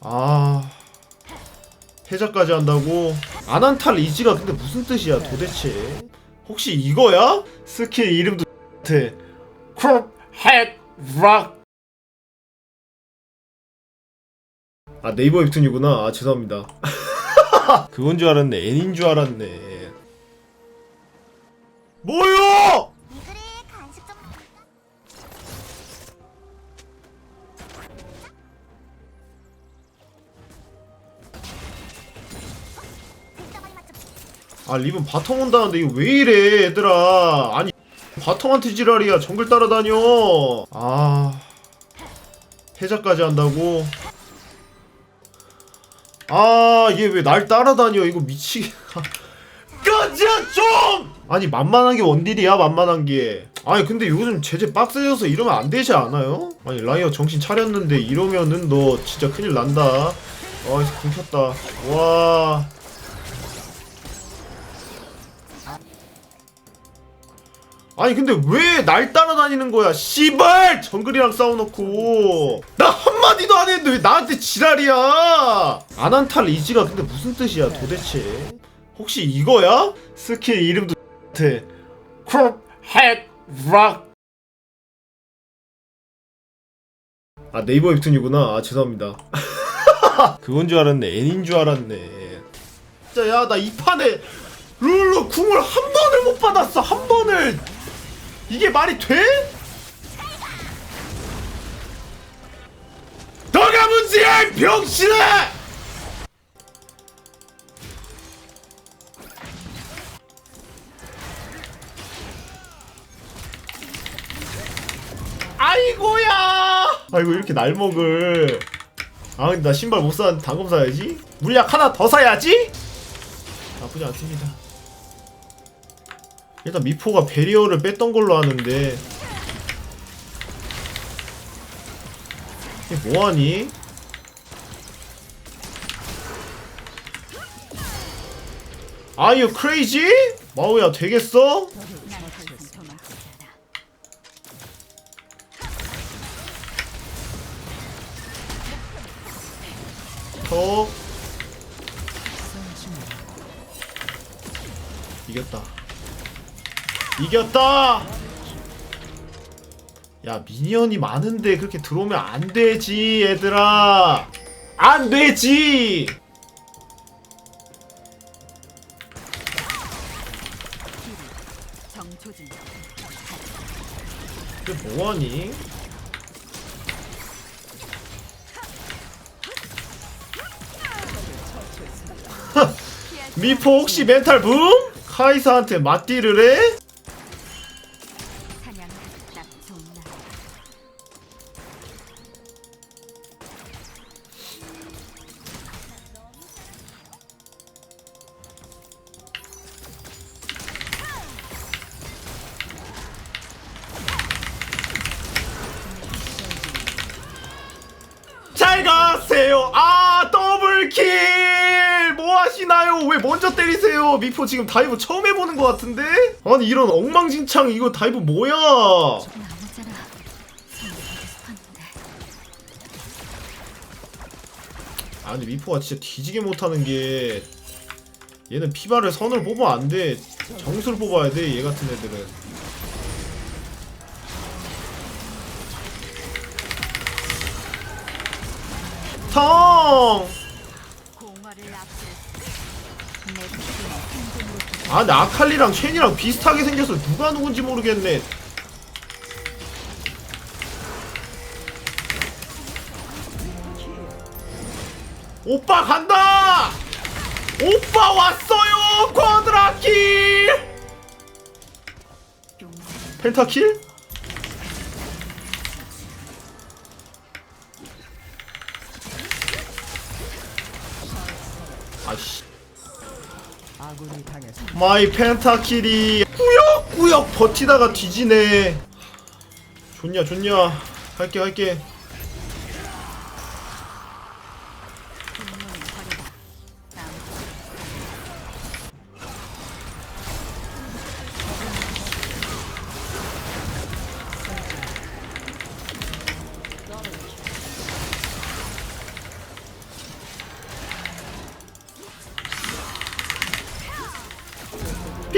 아. 해자까지 한다고? 아난탈 이지가 근데 무슨 뜻이야 도대체? 혹시 이거야? 스킬 이름도 같아. 핵락 아 네이버 웹툰이구나. 아 죄송합니다. 그건 줄 알았네. 애닌 줄 알았네. 뭐요? 아 리본 바텀 온다는데 이거 왜 이래 얘들아? 아니 바텀한테 지랄이야. 정글 따라다녀. 아 해자까지 한다고? 아 얘 왜 날 따라다녀? 이거 미치게. 꺼져 좀! 아니 만만한 게 원딜이야 만만한 게. 아니 근데 요즘 제재 빡세져서 이러면 안 되지 않아요? 아니 라이어 정신 차렸는데 이러면은 너 진짜 큰일 난다. 아 굶혔다. 와 아니 근데 왜 날 따라다니는 거야? 씨발! 정글이랑 싸워놓고. 나 한마디도 안 했는데 왜 나한테 지랄이야? 아난탈 이지가 근데 무슨 뜻이야 도대체? 혹시 이거야? 스킬 이름도 같아 크롭 핵락 아 네이버 웹툰이구나. 아 죄송합니다. 그건 줄 알았네. 애닌 줄 알았네. 진짜 야 나 이 판에 룰루 궁을 한 번을 못 받았어. 한 번을 이게 말이 돼? 너가 문제야 이 병신아! 아이고야! 아이고 이렇게 날 먹을. 아 근데 나 신발 못 사는데 당금 사야지. 물약 하나 더 사야지. 나쁘지 않습니다. 일단 미포가 베리어를 뺐던 걸로 아는데 이게 뭐하니? 아유 크레이지? 마우야 되겠어? 더 이겼다 이겼다! 야 미니언이 많은데 그렇게 들어오면 안 되지 얘들아 안 되지 이게 뭐하니? 미포 혹시 멘탈 붐? 카이사한테 맞디를 해? 하시나요? 왜 먼저 때리세요? 미포 지금 다이브 처음 해보는 것 같은데? 아니 이런 엉망진창 이거 다이브 뭐야? 아니 미포가 진짜 뒤지게 못하는 게 얘는 피바를 선을 뽑으면 안 돼. 정수를 뽑아야 돼. 얘 같은 애들은. 텅! 아 근데 아칼리랑 첸이랑 비슷하게 생겨서 누가 누군지 모르겠네 오빠 간다! 오빠 왔어요! 쿼드라킬! 펜타킬? 아씨 아군이 당했습니다. 마이 펜타킬이 꾸역꾸역 버티다가 뒤지네. 좋냐 좋냐. 할게 할게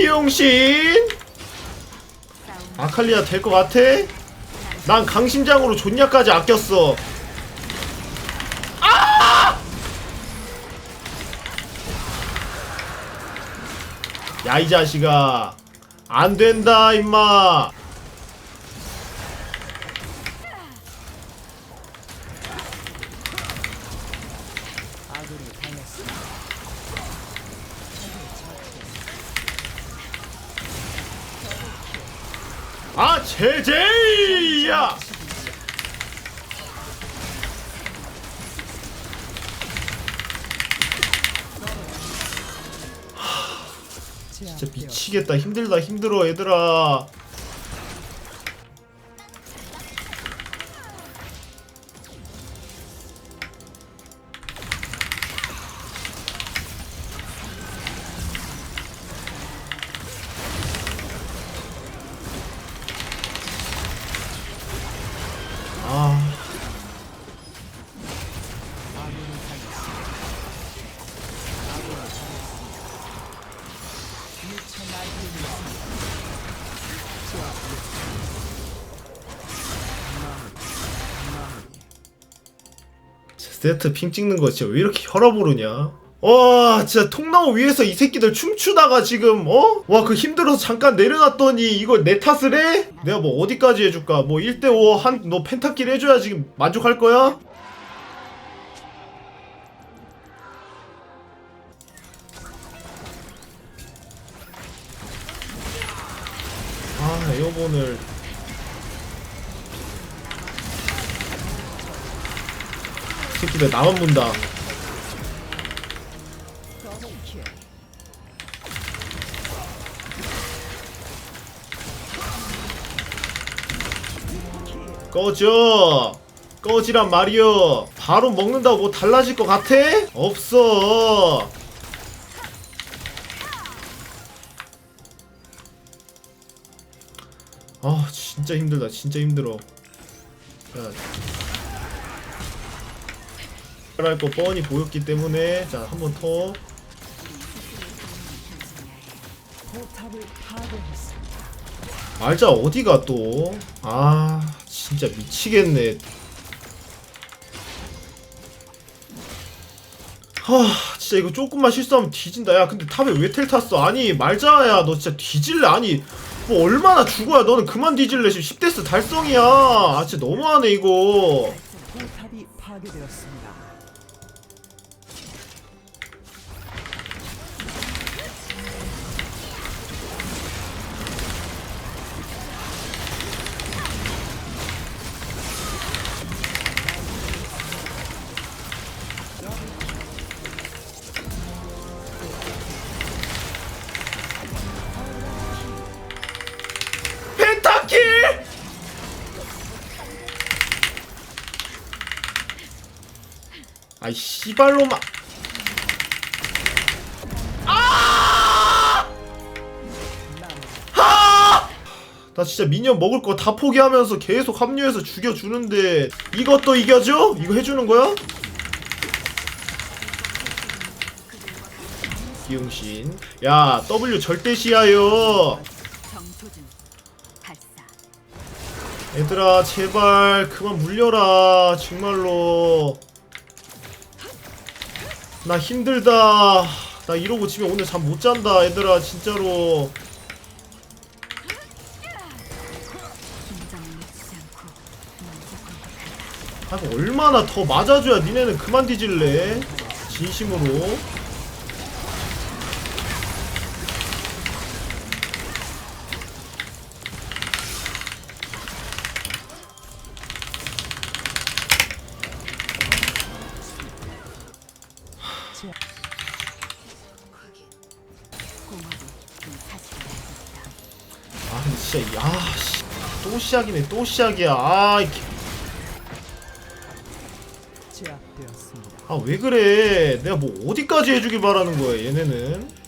비용신. 아칼리아 될것 같아? 난 강심장으로 존냐까지 아꼈어. 야이 자식아. 안 된다 임마 아군이 당했습니다. 아 제제야! 진짜 미치겠다. 힘들다 힘들어 얘들아 아 세트 핑 찍는 거 진짜 왜 이렇게 혈압 오르냐? 와 진짜 통나무 위에서 이 새끼들 춤추다가 지금 어? 와 그 힘들어서 잠깐 내려놨더니 이걸 내 탓을 해? 내가 뭐 어디까지 해줄까? 뭐 1대5 한 너 펜타킬 해줘야 지금 만족할 거야? 아 에어본을 새끼들 나만 문다. 꺼져! 꺼지란 말이여. 바로 먹는다고 뭐 달라질 것 같아? 없어. 아 진짜 힘들다. 진짜 힘들어 자 할거 뻔히 보였기 때문에 자 한 번더 포탑을 파괴했습니다. 말자 어디가 또? 아 진짜 미치겠네. 하 진짜 이거 조금만 실수하면 뒤진다. 야 근데 탑에 왜 텔 탔어? 아니 말자야 너 진짜 뒤질래? 아니 뭐 얼마나 죽어야 너는 그만 뒤질래 지금 10데스 달성이야. 아 진짜 너무하네 이거. 포탑이 파괴되었습니다. 아이 씨발로마 아! 나 진짜 미니언 먹을 거 다 포기하면서 계속 합류해서 죽여주는데 이것도 이겨줘? 이거 해주는 거야? 비용신 야 W 절대 시야요 얘들아 제발 그만 물려라 정말로 나 힘들다. 나 이러고 지면 오늘 잠 못 잔다 얘들아 진짜로. 긴장을 놓치지 않고 먼저 공격한다 아 얼마나 더 맞아줘야 니네는 그만 뒤질래? 진심으로 진짜 이- 아 씨. 또 시작이네 또 시작이야 아, 이 개- 제압되었습니다. 아, 왜 그래 내가 뭐 어디까지 해주길 바라는 거야 얘네는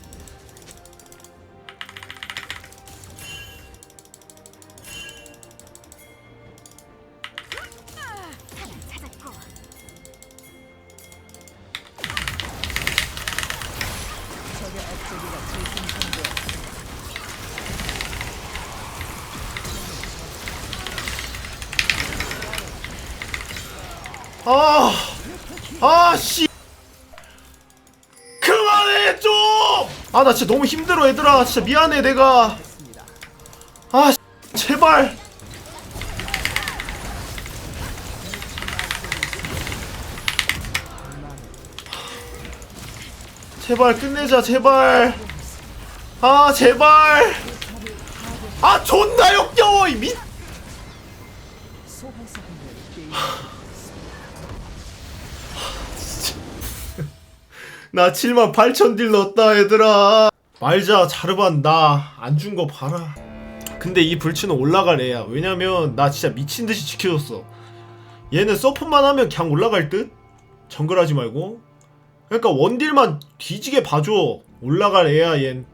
아, 아, 씨. 그만해, 좀! 아, 나 진짜 너무 힘들어, 얘들아. 진짜 미안해, 내가. 아, 씨, 제발. 제발 끝내자, 제발. 아, 제발. 아, 존나 역겨워, 이 미. 나 7만 8천 딜 넣었다 얘들아. 말자 자르반 나 안 준 거 봐라. 근데 이 불치는 올라갈 애야. 왜냐면 나 진짜 미친듯이 지켜줬어. 얘는 서폿만 하면 그냥 올라갈 듯? 정글하지 말고? 그러니까 원딜만 뒤지게 봐줘. 올라갈 애야 얜